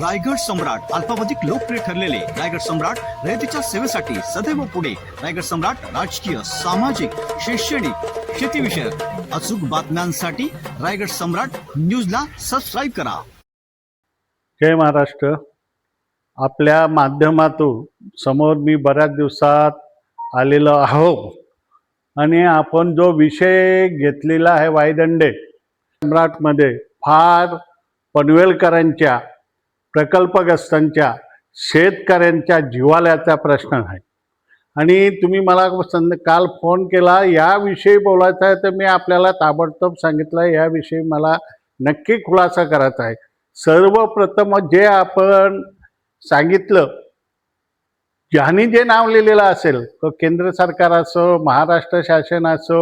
रायगड सम्राट अल्पावधिक लोकप्रिय ठरलेले रायगड सम्राट रयतेच्या सेवेसाठी सदैव पुढे. रायगड सम्राट राजकीय सामाजिक शैक्षणिक शेतीविषयक अचूक बातम्यांसाठी रायगड सम्राट न्यूजला सबस्क्राईब करा. जय महाराष्ट्र. आपल्या माध्यमातून समोर मी बऱ्याच दिवसात आलेलो आहो. आणि आपण जो विषय घेतलेला आहे वायदंडे सम्राटमध्ये फार पनवेलकरांच्या प्रकल्पग्रस्तांच्या शेतकऱ्यांच्या जिवाल्याचा प्रश्न आहे. आणि तुम्ही मला संद काल फोन केला याविषयी बोलायचं आहे तर मी आपल्याला ताबडतोब सांगितलं याविषयी मला नक्की खुलासा करायचा आहे. सर्वप्रथम जे आपण सांगितलं ज्यांनी जे नाव लिहिलेलं असेल केंद्र सरकार असो महाराष्ट्र शासन असो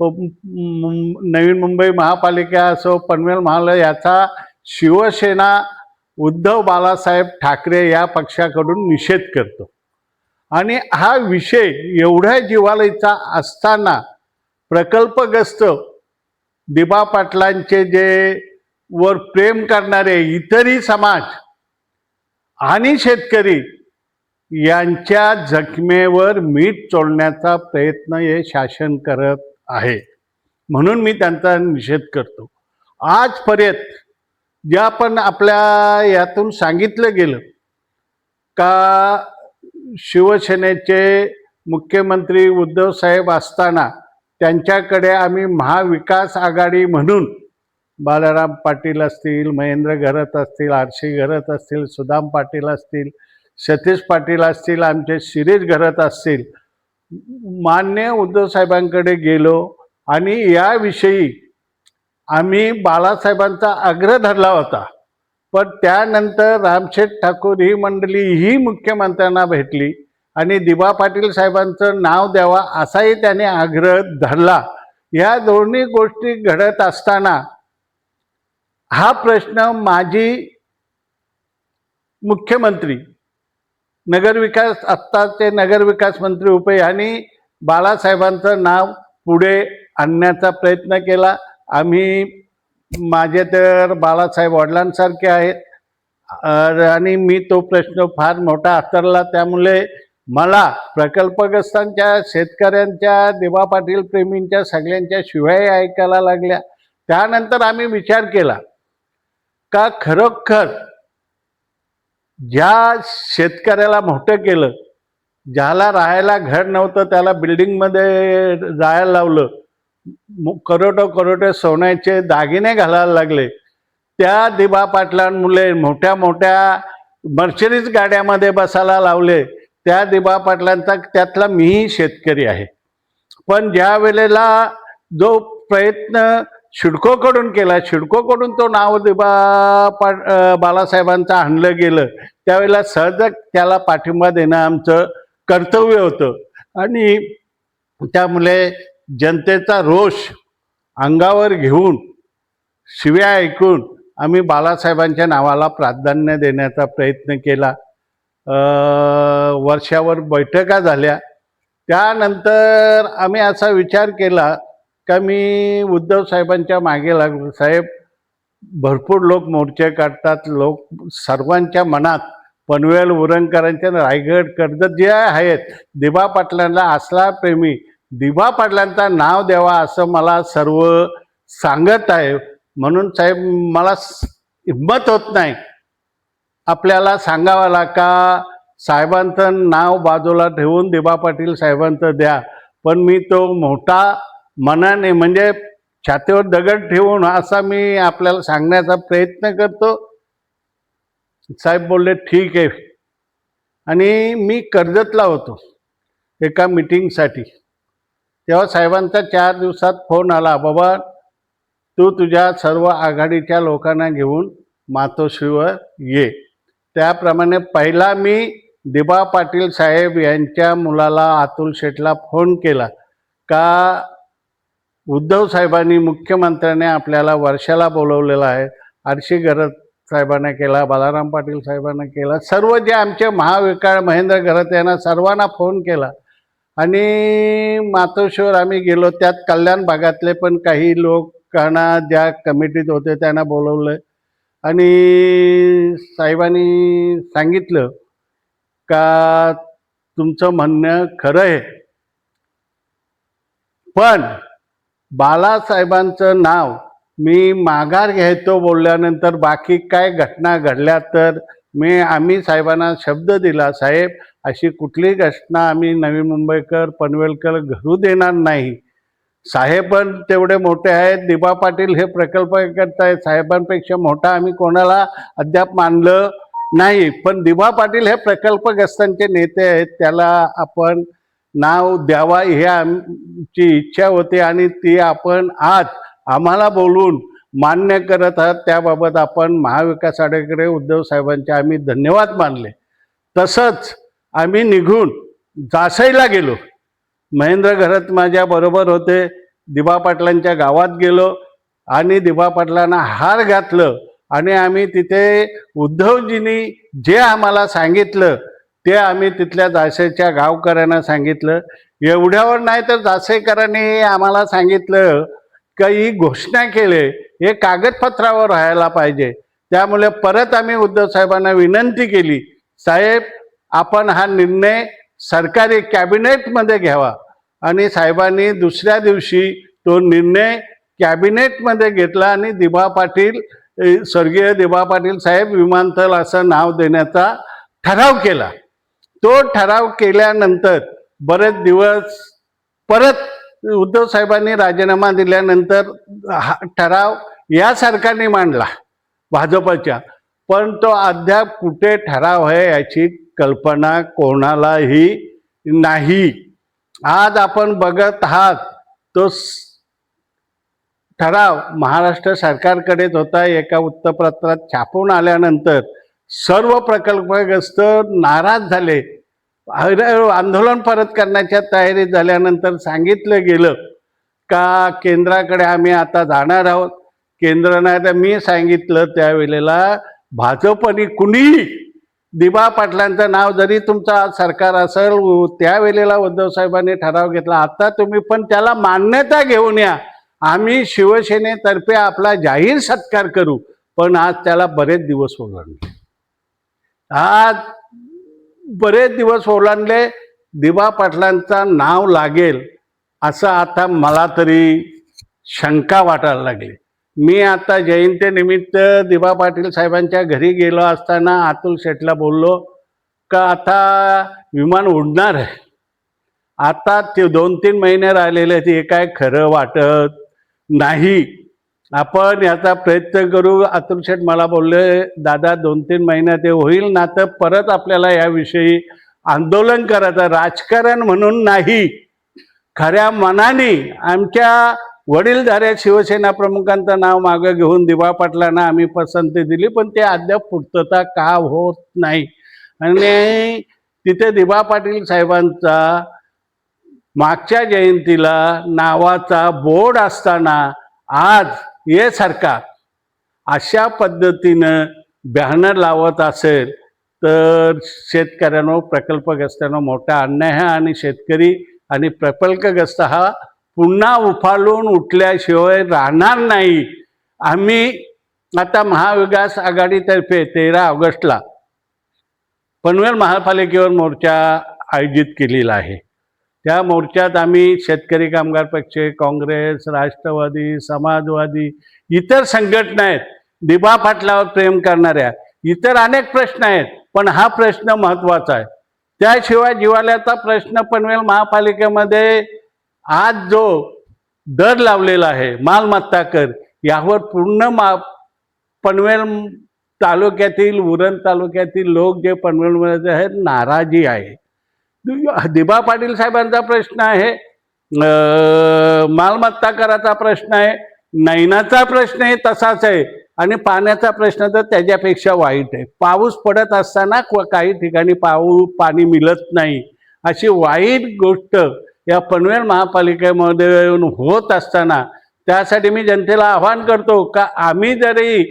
नवीन मुंबई महापालिका असो पनवेल महालय याचा शिवसेना उद्धव बाळासाहेब ठाकरे या पक्षाकडून निषेध करतो. आणि हा विषय एवढ्या जिवाळीचा असताना प्रकल्पग्रस्त दिबा पाटलांचे जे वर प्रेम करणारे इतरही समाज आणि शेतकरी यांच्या जखमेवर मीठ चोळण्याचा प्रयत्न हे शासन करत आहे. म्हणून मी त्यांचा निषेध करतो. आजपर्यंत ज्या पण आपल्या यातून सांगितलं गेलं का शिवसेनेचे मुख्यमंत्री उद्धव साहेब असताना त्यांच्याकडे आम्ही महाविकास आघाडी म्हणून बालाराम पाटील असतील महेंद्र घरत असतील आरशी घरत असतील सुदाम पाटील असतील सतीश पाटील असतील आमचे शिरीष घरत असतील मान्य उद्धव साहेबांकडे गेलो आणि याविषयी आम्ही बाळासाहेबांचा आग्रह धरला होता. पण त्यानंतर रामशेठ ठाकूर ही मंडळी ही मुख्यमंत्र्यांना भेटली आणि दिबा पाटील साहेबांचं नाव द्यावा असाही त्याने आग्रह धरला. या दोन्ही गोष्टी घडत असताना हा प्रश्न माजी मुख्यमंत्री नगरविकास आत्ताचे नगरविकास मंत्री उपे यांनी बाळासाहेबांचं नाव पुढे आणण्याचा प्रयत्न केला. आम्ही माझे तर बाळासाहेब वडिलांसारखे आहेत. आणि मी तो प्रश्न फार मोठा हाताळला. त्यामुळे मला प्रकल्पग्रस्तांच्या शेतकऱ्यांच्या देवा पाटील प्रेमींच्या सगळ्यांच्या शिवाय ऐकायला लागल्या. त्यानंतर आम्ही विचार केला का खरोखर ज्या शेतकऱ्याला मोठं केलं ज्याला राहायला घर नव्हतं त्याला बिल्डिंगमध्ये जायला लावलं करोटो करोटे सोन्याचे दागिने घालायला लागले. त्या दिबा पाटलांमुळे मोठ्या मोठ्या मर्चरीज गाड्यामध्ये बसायला लावले. त्या दिबा पाटलांचा त्यातला मीही शेतकरी आहे. पण ज्या वेळेला जो प्रयत्न शिडकोकडून केला शिडकोकडून तो नाव दिबा पाट बालासाहेबांचं आणलं गेलं त्यावेळेला सहजच त्याला पाठिंबा देणं आमचं कर्तव्य होतं. आणि त्यामुळे जनतेचा रोष अंगावर घेऊन शिव्या ऐकून आम्ही बाळासाहेबांच्या नावाला प्राधान्य देण्याचा प्रयत्न केला. वर्षावर बैठका झाल्या. त्यानंतर आम्ही असा विचार केला का मी उद्धव साहेबांच्या मागे लागलो. साहेब भरपूर लोक मोर्चे काढतात लोक सर्वांच्या मनात पनवेल उरणकरांच्या रायगड कर्जत जे आहेत दिबा पाटलांना असला प्रेमी दिबा पाटलांचा नाव द्यावा असं मला सर्व सांगत आहे. म्हणून साहेब मला स- हिंमत होत नाही. आपल्याला सांगावाला का? साहेबांचं नाव बाजूला ठेवून दिबा पाटील साहेबांचं द्या. पण मी तो मोठा मनाने म्हणजे छातीवर दगड ठेवून असा मी आपल्याला सांगण्याचा प्रयत्न करतो. साहेब बोलले ठीक आहे. आणि मी कर्जतला होतो एका मिटिंगसाठी तेव्हा साहेबांचा चार दिवसात फोन आला बाबा तू तुझ्या सर्व आघाडीच्या लोकांना घेऊन मातोश्रीवर ये. त्याप्रमाणे पहिला मी दिबा पाटील साहेब यांच्या मुलाला अतुल शेठला फोन केला का उद्धव साहेबांनी मुख्यमंत्र्याने आपल्याला वर्षाला बोलवलेलं आहे आरशी गरज साहेबांना केला बालाराम पाटील साहेबांना केला सर्व जे आमचे महाविकाळ महेंद्र घरत यांना सर्वांना फोन केला. आणि मातोश्वर आम्ही गेलो त्यात कल्याण भागातले पण काही लोकांना ज्या कमिटीत होते त्यांना बोलवलं. आणि साहेबांनी सांगितलं का तुमचं म्हणणं खरं आहे. पण बालासाहेबांचं नाव मी माघार घ्यायचो बोलल्यानंतर बाकी काय घटना घडल्या तर मी आम्ही साहेबांना शब्द दिला साहेब अशी कुठली घटना आम्ही नवी मुंबईकर पनवेलकर घरू देणार नाही. साहेब पण तेवढे मोठे आहेत. दिबा पाटील हे प्रकल्प करतायत साहेबांपेक्षा मोठा आम्ही कोणाला अद्याप मानलं नाही. पण दिबा पाटील हे प्रकल्पग्रस्तांचे नेते आहेत. त्याला आपण नाव द्यावा ही आमची इच्छा होती आणि ती आपण आज आम्हाला बोलून मान्य करत आहात. त्याबाबत आपण महाविकास आघाडीकडे उद्धव साहेबांचे आम्ही धन्यवाद मानले. तसंच आम्ही निघून जासईला गेलो. महेंद्र घरत माझ्या बरोबर होते. दिबा पाटलांच्या गावात गेलो आणि दिबा पाटलांना हार घातलं आणि आम्ही तिथे उद्धवजींनी जे आम्हाला सांगितलं ते आम्ही तिथल्या जासईच्या गावकऱ्यांना सांगितलं. एवढ्यावर नाही तर जासईकरांनी आम्हाला सांगितलं काही घोषणा केले हे कागदपत्रावर राहायला पाहिजे. त्यामुळे परत आम्ही उद्धव साहेबांना विनंती केली साहेब आपण हा निर्णय सरकारी कॅबिनेटमध्ये घ्यावा. आणि साहेबांनी दुसऱ्या दिवशी तो निर्णय कॅबिनेटमध्ये घेतला आणि दिबा पाटील स्वर्गीय दिबा पाटील साहेब विमानतळ असं नाव देण्याचा ठराव केला. तो ठराव केल्यानंतर बरेच दिवस परत उद्धव साहेबांनी राजीनामा दिल्यानंतर हा ठराव या सरकारने मांडला भाजपच्या. पण तो अद्याप कुठे ठराव आहे याची कल्पना कोणालाही नाही. आज आपण बघत आहात तो ठराव महाराष्ट्र सरकारकडेच होता एका वृत्तपत्रात छापून आल्यानंतर सर्व प्रकल्पग्रस्त नाराज झाले. आंदोलन परत करण्याच्या तयारीत झाल्यानंतर सांगितलं गेलं का केंद्राकडे आम्ही आता जाणार आहोत. केंद्र नाही तर मी सांगितलं त्यावेळेला भाजपने कुणीही दिबा पाटलांचं नाव जरी तुमचा आज सरकार असेल त्यावेळेला उद्धव साहेबांनी ठराव घेतला. आता तुम्ही पण त्याला मान्यता घेऊन या. आम्ही शिवसेनेतर्फे आपला जाहीर सत्कार करू. पण आज त्याला बरेच दिवस ओलांडले आज बरेच दिवस ओलांडले दिबा पाटलांचा नाव लागेल असं आता मला तरी शंका वाटायला लागली. मी आता जयंतीनिमित्त दिबा पाटील साहेबांच्या घरी गेलो असताना अतुल शेठला बोललो का आता विमान उडणार आहे? आता ते दोन तीन महिने राहिलेले आहेत, काय खरं वाटत नाही. आपण याचा प्रयत्न करू. अतुल शेठ मला बोलले दादा दोन तीन महिन्यात ते होईल ना तर परत आपल्याला याविषयी आंदोलन करायचं. राजकारण म्हणून नाही. खऱ्या मनाने आमच्या वडीलधाऱ्या शिवसेना प्रमुखांचं नाव मागं घेऊन दिबा पाटलांना आम्ही पसंती दिली पण ते अद्याप पूर्तता का होत नाही? आणि तिथे दिबा पाटील साहेबांचा मागच्या जयंतीला नावाचा बोर्ड असताना आज ये सरकार अशा पद्धतीनं बॅनर लावत असेल तर शेतकऱ्यांना प्रकल्पग्रस्तांना मोठा अन्याय आहे आणि शेतकरी आणि प्रकल्पग्रस्त हा पुन्हा उफाळून उठल्याशिवाय राहणार नाही. आम्ही आता महाविकास आघाडीतर्फे तेरा ऑगस्टला पनवेल महापालिकेवर मोर्चा आयोजित केलेला आहे. त्या मोर्चात आम्ही शेतकरी कामगार पक्ष काँग्रेस राष्ट्रवादी समाजवादी इतर संघटना आहेत दिबा फाटल्यावर प्रेम करणाऱ्या इतर अनेक प्रश्न आहेत पण हा प्रश्न महत्त्वाचा आहे. त्याशिवाय जिवाल्याचा प्रश्न पनवेल महापालिकेमध्ये आज जो दर लावलेला आहे मालमत्ता कर यावर पूर्ण मा पनवेल तालुक्यातील उरण तालुक्यातील लोक जे पनवेलमध्ये आहेत नाराजी आहे. दिबा पाटील साहेबांचा प्रश्न आहे मालमत्ता कराचा प्रश्न आहे नैनाचा प्रश्न आहे तसाच आहे. आणि पाण्याचा प्रश्न तर त्याच्यापेक्षा वाईट आहे. पाऊस पडत असताना काही ठिकाणी पाऊ पाणी मिळत नाही. अशी वाईट गोष्ट या पनवेल महापालिकेमध्ये येऊन होत असताना त्यासाठी मी जनतेला आवाहन करतो का आम्ही जरी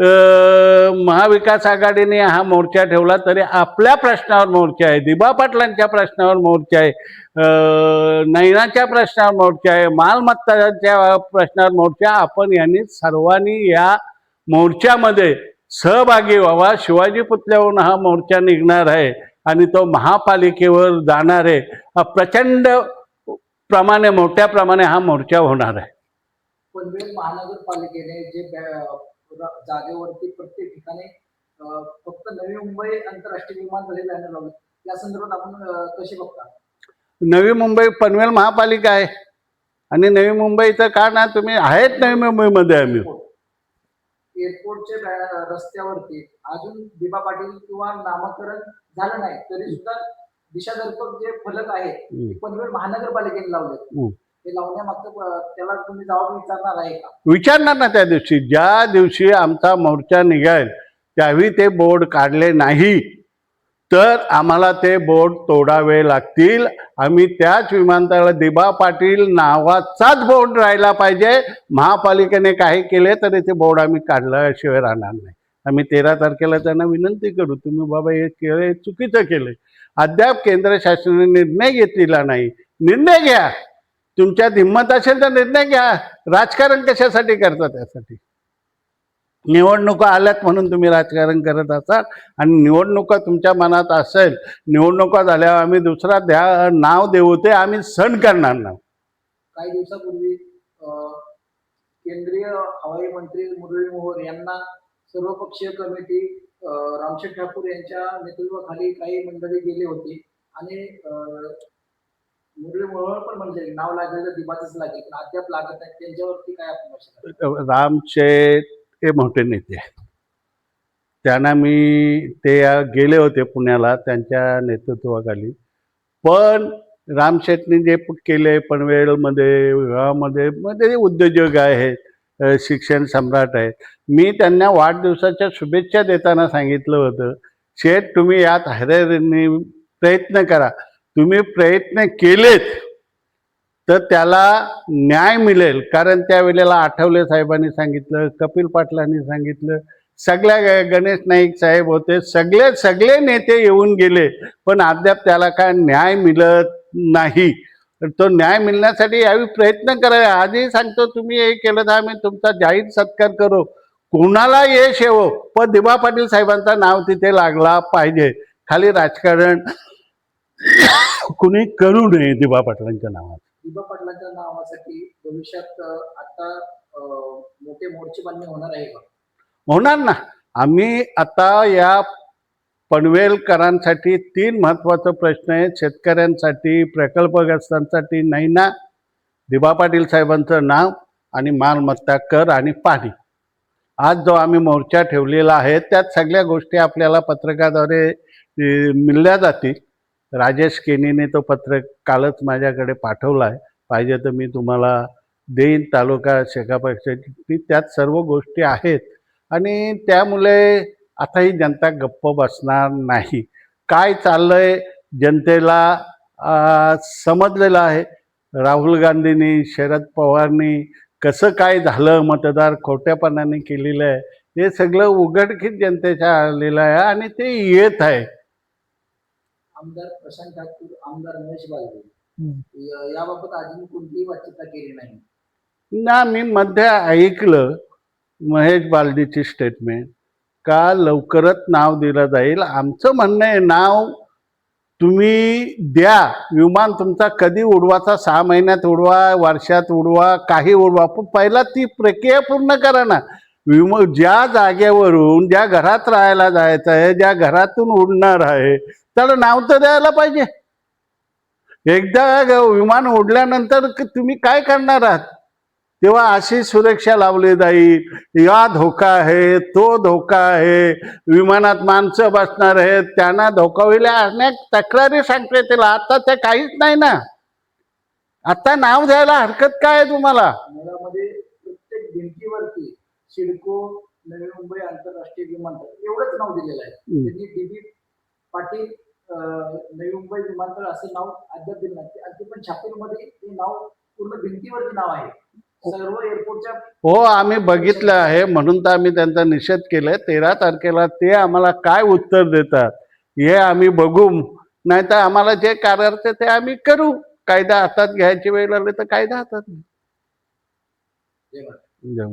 महाविकास आघाडीने हा मोर्चा ठेवला तरी आपल्या प्रश्नावर मोर्चा आहे. दिबा पाटलांच्या प्रश्नावर मोर्चा आहे. नैनाच्या प्रश्नावर मोर्चा आहे. मालमत्ताच्या प्रश्नावर मोर्चा. आपण यांनी सर्वांनी या मोर्चामध्ये सहभागी व्हावा. शिवाजी पुतल्याहून हा मोर्चा निघणार आहे आणि तो महापालिकेवर जाणार आहे. हा प्रचंड प्रमाणे मोठ्या प्रमाणे हा मोर्चा होणार आहे. पनवेल महानगरपालिकेने जे जागेवरती प्रत्येक ठिकाणी फक्त नवी मुंबई आंतरराष्ट्रीय विमानतळ बॅनर लावले. या संदर्भात आपण कसे बघता? नवी मुंबई पनवेल महापालिका आहे. आणि नवी मुंबईचं का ना तुम्ही आहेत नवी मुंबईमध्ये आम्ही. एअरपोर्टच्या रस्त्यावरती अजून दिबा पाटील किंवा नामकरण झालं नाही तरी सुद्धा दिशादर्शक जे फलक आहेत पनवेल महानगरपालिकेने लावले. ते लावण्यामागचं त्याला तुम्ही जबाब विचारणार आहे का? विचारणार ना त्या दिवशी. ज्या दिवशी आमचा मोर्चा निघाल त्यावेळी ते बोर्ड काढले नाही. तर आम्हाला ते बोर्ड तोडावे लागतील. आम्ही त्याच विमानतळाला दिबा पाटील नावाचाच बोर्ड राहिला पाहिजे. महापालिकेने काही केले तरी ते बोर्ड आम्ही काढल्याशिवाय राहणार नाही. आम्ही तेरा तारखेला त्यांना विनंती करू तुम्ही बाबा हे केलं चुकीचं केलं. अद्याप केंद्र शासनाने निर्णय घेतलेला नाही. निर्णय घ्या. तुमच्यात हिंमत असेल तर निर्णय घ्या. राजकारण कशासाठी करता त्यासाठी? निवडणुका आल्यात म्हणून तुम्ही राजकारण करत असाल आणि निवडणुका तुमच्या मनात असेल निवडणुका झाल्यावर आम्ही दुसरा द्या नाव देऊ ते आम्ही सण करणार नाही. काही दिवसापूर्वी केंद्रीय हवाई मंत्री मुरली मोहोर यांना सर्वपक्षीय कमिटी रामशेठ ठाकूर यांच्या नेतृत्वाखाली काही मंडळी गेली होती आणि अं, पण म्हणजे नाव लागेल पण अद्याप लागत नाही. त्यांच्यावरती काय आपण हे मोठे नेते त्यांना मी ते गेले होते पुण्याला त्यांच्या नेतृत्वाखाली. पण रामशेटनी जे प- केले पनवेलमध्ये विवाहामध्ये मध्ये उद्योजक आहेत अ, शिक्षण सम्राट आहेत. मी त्यांना वाढदिवसाच्या शुभेच्छा देताना सांगितलं होतं. शेठ तुम्ही यात हैराणी प्रयत्न करा. तुम्ही प्रयत्न केलेत तर त्याला न्याय मिळेल. कारण त्यावेळेला आठवले साहेबांनी सांगितलं कपिल पाटलांनी सांगितलं सगळ्या ग- गणेश नाईक साहेब होते. सगळे सगळे नेते येऊन गेले पण अद्याप त्याला काय न्याय मिळत नाही. तर तो न्याय मिळण्यासाठी यावेळी प्रयत्न करा आधी सांगतो तुम्ही हे केलं तर आम्ही तुमचा जाहीर सत्कार करू. कोणाला यश येवो? पण दिबा पाटील साहेबांचं नाव तिथे लागला पाहिजे. खाली राजकारण कुणी करू नये दिबा पाटलांच्या नावात. दिबा पाटलांच्या नावासाठी भविष्यात आता मोठे मोर्चे बांधणे होणार आहे का? होणार ना. आम्ही आता या पनवेलकरांसाठी तीन महत्त्वाचे प्रश्न आहेत. शेतकऱ्यांसाठी प्रकल्पग्रस्तांसाठी नाही ना दिबा पाटील साहेबांचं नाव आणि मालमत्ता कर आणि पाणी. आज जो आम्ही मोर्चा ठेवलेला आहे त्यात सगळ्या गोष्टी आपल्याला पत्रकाद्वारे मिळल्या जातील. राजेश केनीने तो पत्रक कालच माझ्याकडे पाठवला आहे पाहिजे तर मी तुम्हाला देईन तालुका शेकापक्षाची त्यात सर्व गोष्टी आहेत. आणि त्यामुळे आता ही जनता गप्प बसणार नाही. काय चाललंय? जनतेला समजलेलं आहे. राहुल गांधींनी शरद पवारनी कसं काय झालं? मतदार खोट्यापणाने केलेलं आहे. हे सगळं उघडकीत जनतेच्या आलेलं आहे आणि ते येत आहे. आमदार प्रशांत ठाकूर आमदार महेश या- याबाबत अजून कोणतीही वाच्यता केली नाही. ना मी मध्ये ऐकलं महेश बालदीची स्टेटमेंट का लवकरच नाव दिलं जाईल? आमचं म्हणणं आहे नाव तुम्ही द्या. विमान तुमचा कधी उडवाचा सहा महिन्यात उडवा वर्षात उडवा काही उडवा. पण पहिला ती प्रक्रिया पूर्ण करा ना. विम ज्या जागेवरून ज्या घरात राहायला जायचं आहे ज्या घरातून उडणार आहे त्याला नाव तर द्यायला पाहिजे. एकदा विमान उडल्यानंतर क- तुम्ही काय करणार आहात? तेव्हा अशी सुरक्षा लावली जाईल. या धोका आहे तो धोका आहे. विमानात माणसं बसणार आहेत. त्यांना धोका होईल अनेक तक्रारी सांगते त्याला आता ते काहीच नाही ना. आता नाव द्यायला हरकत काय आहे तुम्हाला? मुळामध्ये प्रत्येक भिंतीवरती सिडको नवी मुंबई आंतरराष्ट्रीय विमानतळ एवढंच नाव दिलेलं आहे. पाटील नवी मुंबई विमानतळ असं नाव अद्याप दिलं नाही. ते पण छापीलमध्ये ते नाव पूर्ण भिंतीवरती नाव आहे. सर्व एअरपोर्टच्या हो आम्ही बघितलं आहे. म्हणून तर आम्ही त्यांचा निषेध केलाय. तेरा तारखेला ते आम्हाला काय उत्तर देतात हे आम्ही बघू. नाही तर आम्हाला जे करायचं ते आम्ही करू. कायदा हातात घ्यायची वेळ लागली तर कायदा हातात घ्या.